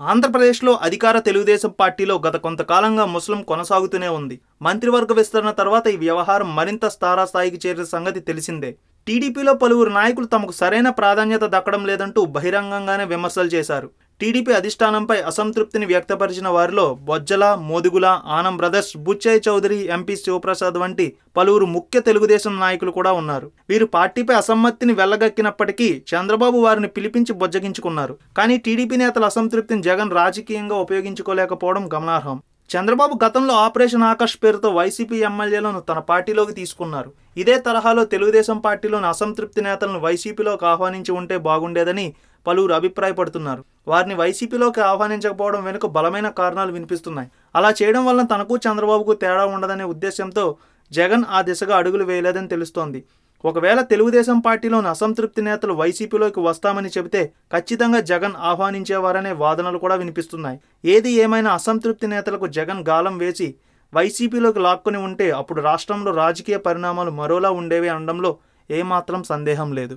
ఆంధ్రప్రదేశ్లో అధికార తెలుగుదేశం పార్టీలో గత కొంతకాలంగా ముస్లిం కొనసాగుతూనే ఉంది. మంత్రివర్గ విస్తరణ తర్వాత ఈ వ్యవహారం మరింత స్థారాస్థాయికి చేరిన సంగతి తెలిసిందే. టీడీపీలో పలువురు నాయకులు తమకు సరైన ప్రాధాన్యత దక్కడం లేదంటూ బహిరంగంగానే విమర్శలు చేశారు. టీడీపీ అధిష్టానంపై అసంతృప్తిని వ్యక్తపరిచిన వారిలో బొజ్జల మోదుగుల ఆనం బ్రదర్స్ బుచ్చయ్య చౌదరి ఎంపీ శివప్రసాద్ వంటి పలువురు ముఖ్య తెలుగుదేశం నాయకులు కూడా ఉన్నారు. వీరు పార్టీపై అసమ్మతిని వెళ్ళగక్కినప్పటికీ చంద్రబాబు వారిని పిలిపించి బొజ్జగించుకున్నారు. కానీ టీడీపీ నేతల అసంతృప్తిని జగన్ రాజకీయంగా ఉపయోగించుకోలేకపోవడం గమనార్హం. చంద్రబాబు గతంలో ఆపరేషన్ ఆకాష్ పేరుతో వైసీపీ ఎమ్మెల్యేలను తన పార్టీలోకి తీసుకున్నారు. ఇదే తరహాలో తెలుగుదేశం పార్టీలోని అసంతృప్తి నేతలను వైసీపీలోకి ఆహ్వానించి ఉంటే బాగుండేదని పలువురు అభిప్రాయపడుతున్నారు. వారిని వైసీపీలోకి ఆహ్వానించకపోవడం వెనుక బలమైన కారణాలు వినిపిస్తున్నాయి. అలా చేయడం వలన తనకు చంద్రబాబుకు తేడా ఉండదనే ఉద్దేశంతో జగన్ ఆ దిశగా అడుగులు వేయలేదని తెలుస్తోంది. ఒకవేళ తెలుగుదేశం పార్టీలోని అసంతృప్తి నేతలు వైసీపీలోకి వస్తామని చెబితే ఖచ్చితంగా జగన్ ఆహ్వానించేవారనే వాదనలు కూడా వినిపిస్తున్నాయి. ఏది ఏమైనా అసంతృప్తి నేతలకు జగన్ గాలం వేసి వైసీపీలోకి లాక్కొని ఉంటే అప్పుడు రాష్ట్రంలో రాజకీయ పరిణామాలు మరోలా ఉండేవి అనడంలో ఏమాత్రం సందేహం లేదు.